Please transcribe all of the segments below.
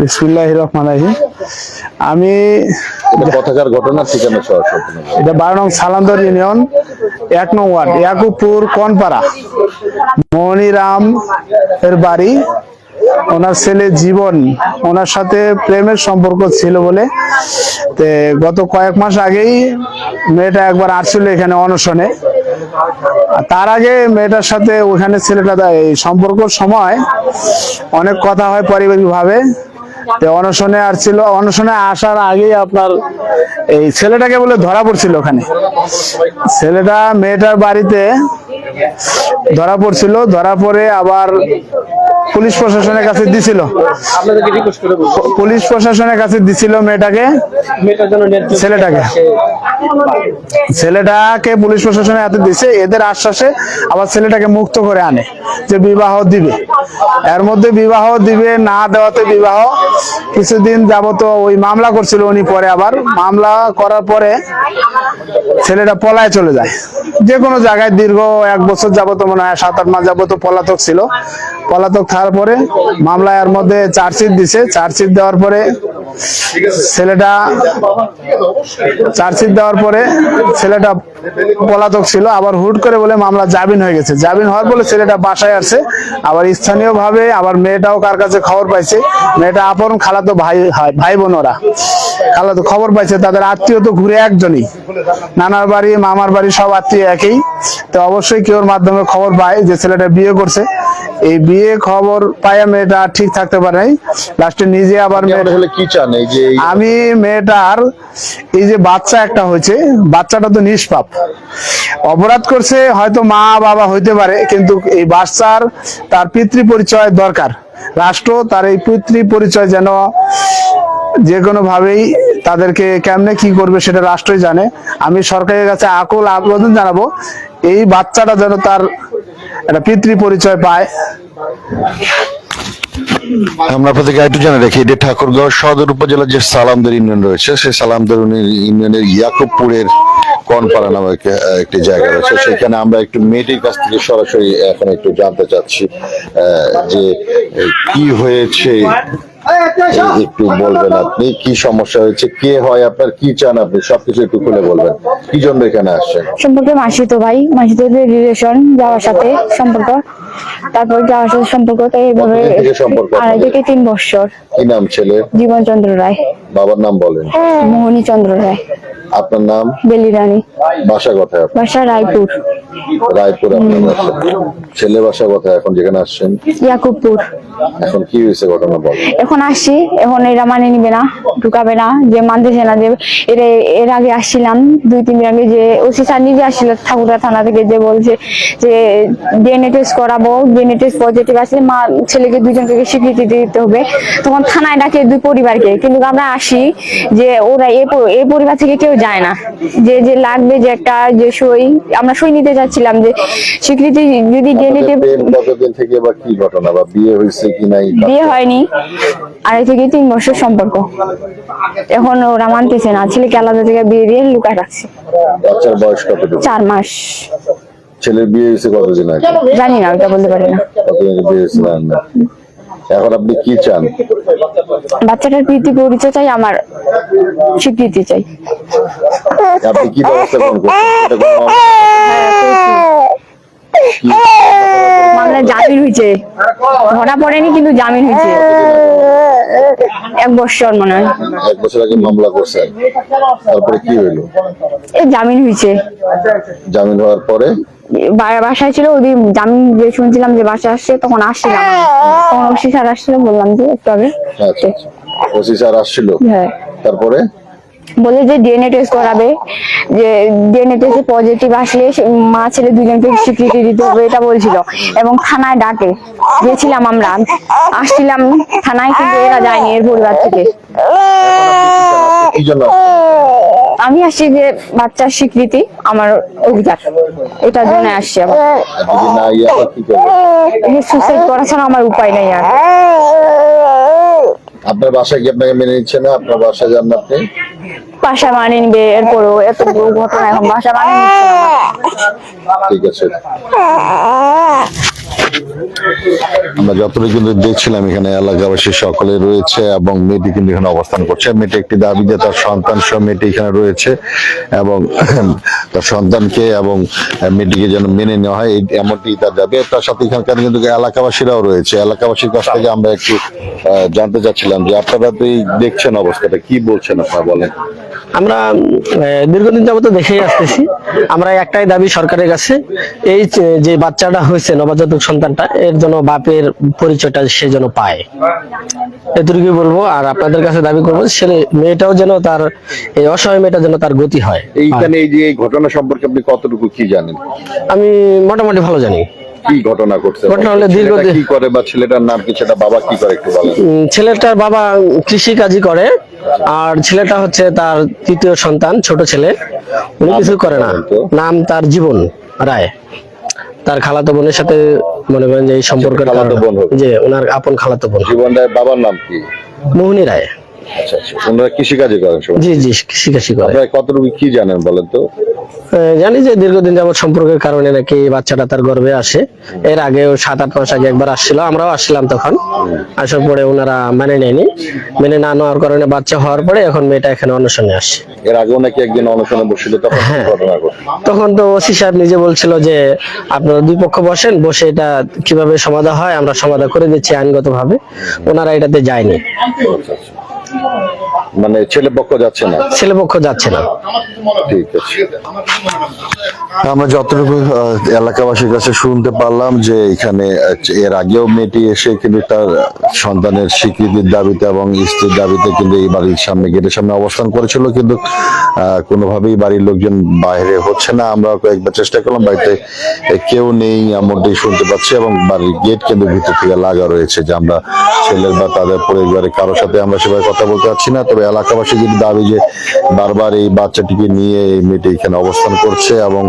বিসমুল্লাহ রহমান রাহিম আমি এটা কথাকার ঘটনা ঠিকানা সহ এটা বারো নং সালান্দর ইউনিয়ন এক নং ওয়ার্ড ইয়াকুবপুর কনপাড়া। মনিরাম এর বাড়ি। ওনার ছেলে জীবন ওনার সাথে প্রেমের সম্পর্ক ছিল বলে। তে গত কয়েক মাস আগেই মেয়েটা একবার আসছিল এখানে অনশনে। আর তার আগে মেয়েটার সাথে ওখানে ছেলেটা সম্পর্কর সময় অনেক কথা হয় পারিবারিক ভাবে অনশনে আর ছিল, অনশনে আসার আগেই আপনার এই ছেলেটাকে বলে ধরা পড়ছিল ওখানে। ছেলেটা মেয়েটার বাড়িতে ধরা পড়ছিল ধরা পড়ে আবার পুলিশ প্রশাসনের কাছে দিছিল। পুলিশ প্রশাসনের কাছে দিছিল মেয়েটাকে। ছেলেটাকে। ছেলেটাকে পুলিশ প্রশাসনের হাতে দিছে এদের আশ্বাসে আবার ছেলেটাকে মুক্ত করে আনে যে বিবাহ দিবে। এর মধ্যে বিবাহ দিবে না দেওয়াতে বিবাহ। কিছুদিন যাবত ওই মামলা করছিল উনি পরে আবার। মামলা করার পরে ছেলেটা পলায় চলে যায়। যে কোনো জায়গায় দীর্ঘ এক বছর যাবত মনে হয় সাত আট মাস তো পলাতক ছিল। পলাতক থাকার পরে মামলায় এর মধ্যে চার্জশিট দিছে। চার্জশিট দেওয়ার পরে ছেলেটা চার্জশিট দেওয়ার পরে ছেলেটা পলাতক ছিল, আবার হুট করে বলে মামলা জামিন হয়ে গেছে। জামিন হওয়ার পরে ছেলেটা বাসায় আসছে আবার স্থানীয় ভাবে আবার মেয়েটাও কার কাছে খবর পাইছে? মেয়েটা আপন খালাতো ভাই হয় ভাই বোন ওরা। খালাতো খবর পাইছে, তাদের আত্মীয় তো ঘুরে একজনই। নানার বাড়ি, মামার বাড়ি সব আত্মীয় একই। তো অবশ্যই কেউর মাধ্যমে খবর পায় যে ছেলেটা বিয়ে করছে। এই বিয়ে খবর পাইয়া মেয়েটা ঠিক থাকতে পারে নাই। লাস্টে নিজে আবার কি চান? এই যে আমি মেয়েটার এই যে বাচ্চা একটা হয়েছে বাচ্চাটা তো নিষ্পাপ। অপরাধ করছে হয়তো মা বাবা হইতে পারে কিন্তু এই বাচ্চার তার পিতৃ পরিচয় দরকার। রাষ্ট্র তার এই পিতৃ পরিচয় যেন যে কোনো ভাবেই তাদেরকে কেমনে কি করবে সেটা রাষ্ট্রই জানে। আমি সরকারের কাছে আকুল আবেদন জানাব এই বাচ্চাটা যেন তার একটা পিতৃ পরিচয় পায়। আমরা আপনাদেরকে একটু জানে রাখি, এটি ঠাকুরগাঁও সদর উপজেলার যে সালামদের ইউনিয়ন রয়েছে, সেই সালামদের ইউনিয়নের ইয়াকুবপুরের কনপাড়া নামে একটি জায়গা রয়েছে। সেখানে আমরা একটু মেয়েটির কাছ থেকে সরাসরি এখন একটু জানতে চাচ্ছি যে কি হয়েছে একটু বলবেন আপনি কি সমস্যা হয়েছে? কে হয় আপনার? কি চান আপনি? সবকিছু একটু খুলে বলবেন। কি জন্য এখানে আসছেন? সম্পর্কে মাসিতো ভাই মাসিতো রিলেশন যাওয়ার সাথে সম্পর্ক। তারপর যাওয়ার সাথে সম্পর্ক তো এইভাবে আড়াই থেকে তিন বছর। কি নাম ছেলে? জীবন চন্দ্র রায়। বাবার নাম বলেন। মোহনী চন্দ্র রায়। আপনার নাম? বেলি রানী। বাসা কোথায় বাসা রায়পুর। রায়পুর আপনার বাসা। ছেলে বাসা কোথায় এখন যেখানে আসছেন? ইয়াকুবপুর। এখন কি হয়েছে ঘটনা বল। এখন আসছি এখন এরা মানে নিবে না ঢুকাবে না যে মানতেছে না যে এর এর আগে আসছিলাম দুই তিন দিন আগে যে ওসি স্যার নিজে আসছিল ঠাকুরা থানা থেকে যে বলছে যে ডিএনএ টেস্ট করাবো ডিএনএ টেস্ট পজিটিভ আসলে মা ছেলেকে দুজন থেকে স্বীকৃতি দিতে হবে। তখন থানায় ডাকে দুই পরিবারকে কিন্তু আমরা আসি যে ওরা এই পরিবার থেকে কেউ যায় না। যে যে লাগবে যে একটা যে সই আমরা সই নিতে যাচ্ছিলাম যে স্বীকৃতি যদি ডিএনএ কতদিন থেকে বা কি ঘটনা বা বিয়ে হয়েছে কি নাই বিয়ে হয়নি। আড়াই থেকে তিন বছর সম্পর্ক। এখন ওরা মানতেছে না। ছেলেকে আলাদা থেকে বিয়ে দিয়ে লুকায় রাখছে। বাচ্চার বয়স কতটুকু? চার মাস। ছেলের বিয়ে হয়েছে কতদিন আগে? জানি না ওটা বলতে পারি না। কতদিন বিয়ে হয়েছে না। এখন আপনি কি চান? বাচ্চাটার প্রীতি পরিচয় চাই আমার স্বীকৃতি চাই। আপনি কি ব্যবস্থা কোনো মামলা- জামিন হয়েছে। ধরা পড়েনি কিন্তু জামিন হয়েছে। এক বছর মনে হয়। এক বছর আগে মামলা করছেন তারপরে কি হইল? এই জামিন হয়েছে। জামিন হওয়ার পরে? বাসায় ছিল ওদিন জামিন যে শুনছিলাম যে বাসায় আসছে তখন আসছিলাম। তখন ওসি স্যার আসছিল বললাম যে একটু আগে। আচ্ছা ওসি স্যার আসছিল। হ্যাঁ। তারপরে? বলে যে ডিএনএ টেস্ট করাবে যে ডিএনএ টেস্টে পজিটিভ আসলে মা ছেলে দুজনকে স্বীকৃতি দিতে হবে এটা বলছিল। এবং থানায় ডাকে গেছিলাম আমরা আসছিলাম থানায় কিন্তু এরা যায়নি এর পরিবার থেকে। আমি আসছি যে বাচ্চার স্বীকৃতি আমার অধিকার এটার জন্য আসছি আবার। করবেন সুসাইড করা ছাড়া আমার উপায় নেই আর। আপনার বাসায় কি আপনাকে মেনে নিচ্ছে না? আপনার বাসায় যান না আপনি? বাসা মানে নিবে এরপরও এত ঘটনা এখন বাসা মানে ঠিক আছে। আমরা যতটা কিন্তু দেখছিলাম এখানে এলাকাবাসী সকলে রয়েছে এবং মেয়েটি কিন্তু এখানে অবস্থান করছে। মেয়েটি একটি দাবি যে তার সন্তান সহ মেয়েটি এখানে রয়েছে এবং তার সন্তানকে এবং মেয়েটিকে যেন মেনে নেওয়া হয় এমনটি তার দাবি। তার সাথে এখানকার কিন্তু এলাকাবাসীরাও রয়েছে। এলাকাবাসীর কাছ থেকে আমরা একটু জানতে চাচ্ছিলাম যে আপনারা তো এই দেখছেন অবস্থাটা, কি বলছেন আপনারা বলেন? আমরা দীর্ঘদিন যাবত দেখেই আসতেছি। আমরা একটাই দাবি সরকারের কাছে, এই যে বাচ্চাটা হয়েছে নবজাতক সন্তানটা, এর জন্য বাপের পরিচয়টা সে যেন পায়। এতটুকু বলব আর আপনাদের কাছে দাবি করব ছেলে মেয়েটাও যেন তার এই অসহায় মেয়েটা যেন তার গতি হয়। এইখানে এই যে এই ঘটনা সম্পর্কে আপনি কতটুকু কি জানেন? আমি মোটামুটি ভালো জানি। কি ঘটনা ঘটছে? ঘটনা হলো দীর্ঘদিন- কি করে বা ছেলেটার নাম কি সেটা বাবা কি করে একটু বলেন। ছেলেটার বাবা কৃষি কাজই করে আর ছেলেটা হচ্ছে তার তৃতীয় সন্তান ছোট ছেলে। উনি কিছু করে না। নাম তার জীবন রায়। তার খালাতো বোনের সাথে মনে করেন যে এই সম্পর্কের বোন। যে ওনার আপন খালাতো বোন। জীবন রায়ের বাবার নাম কি? মোহিনী রায়। আচ্ছা আচ্ছা। ওনারা কৃষিকাজে করেন সবাই? জি জি কৃষি কাশি করে। আপনারা কতটুকু কি জানেন বলেন তো? জানি যে দীর্ঘদিন যাবত সম্পর্কের কারণে নাকি বাচ্চাটা তার গর্ভে আসে। এর আগেও সাত আট মাস আগে একবার আসছিল আমরাও আসছিলাম তখন। আসার পরে ওনারা মেনে নেয়নি। মেনে না নেওয়ার কারণে বাচ্চা হওয়ার পরে এখন মেয়েটা এখানে অনশনে আসে। এর আগেও নাকি একদিন অনশনে বসছিল তখন হ্যাঁ। তখন তো ওসি সাহেব নিজে বলছিল যে আপনারা দুই পক্ষ বসেন বসে এটা কীভাবে সমাধান হয় আমরা সমাধান করে দিচ্ছি আইনগত ভাবে ওনারা এটাতে যায়নি। ছিল মানে ছেলে পক্ষ যাচ্ছে না। ছেলে পক্ষ যাচ্ছে না। ঠিক আছে। আমরা যতটুকু আহ, এলাকাবাসীর কাছে শুনতে পারলাম যে এখানে এর আগেও মেয়েটি এসে কিন্তু তার সন্তানের স্বীকৃতির দাবিতে এবং স্ত্রীর দাবিতে কিন্তু এই বাড়ির সামনে গেটের সামনে অবস্থান করেছিল কিন্তু কোনোভাবেই বাড়ির লোকজন বাইরে হচ্ছে না। আমরা কয়েকবার চেষ্টা করলাম বাড়িতে কেউ নেই এমনটি শুনতে পাচ্ছি এবং বাড়ির গেট কিন্তু ভিতর থেকে লাগা রয়েছে যে আমরা ছেলের বা তাদের পরিবারের কারোর সাথে আমরা সেভাবে কথা বলতে পারছি না। তবে এলাকাবাসী যদি দাবি যে বারবার এই বাচ্চাটিকে নিয়ে এই মেয়েটি এখানে অবস্থান করছে এবং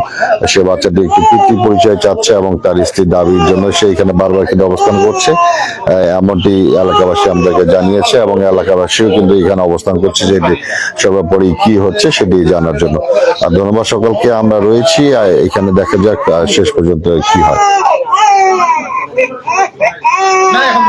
সে বাচ্চাটি একটি পিতৃ পরিচয় চাচ্ছে এবং তার স্ত্রীর দাবির জন্য সে এখানে বারবার কিন্তু অবস্থান করছে। এমনটি এলাকাবাসী আমাদেরকে জানিয়েছে এবং এলাকাবাসীও কিন্তু এখানে অবস্থান করছে যে সর্বোপরি কি হচ্ছে সেটি জানার জন্য। আর ধন্যবাদ সকলকে, আমরা রয়েছি। এখানে দেখা যাক শেষ পর্যন্ত কি হয়। না, এখন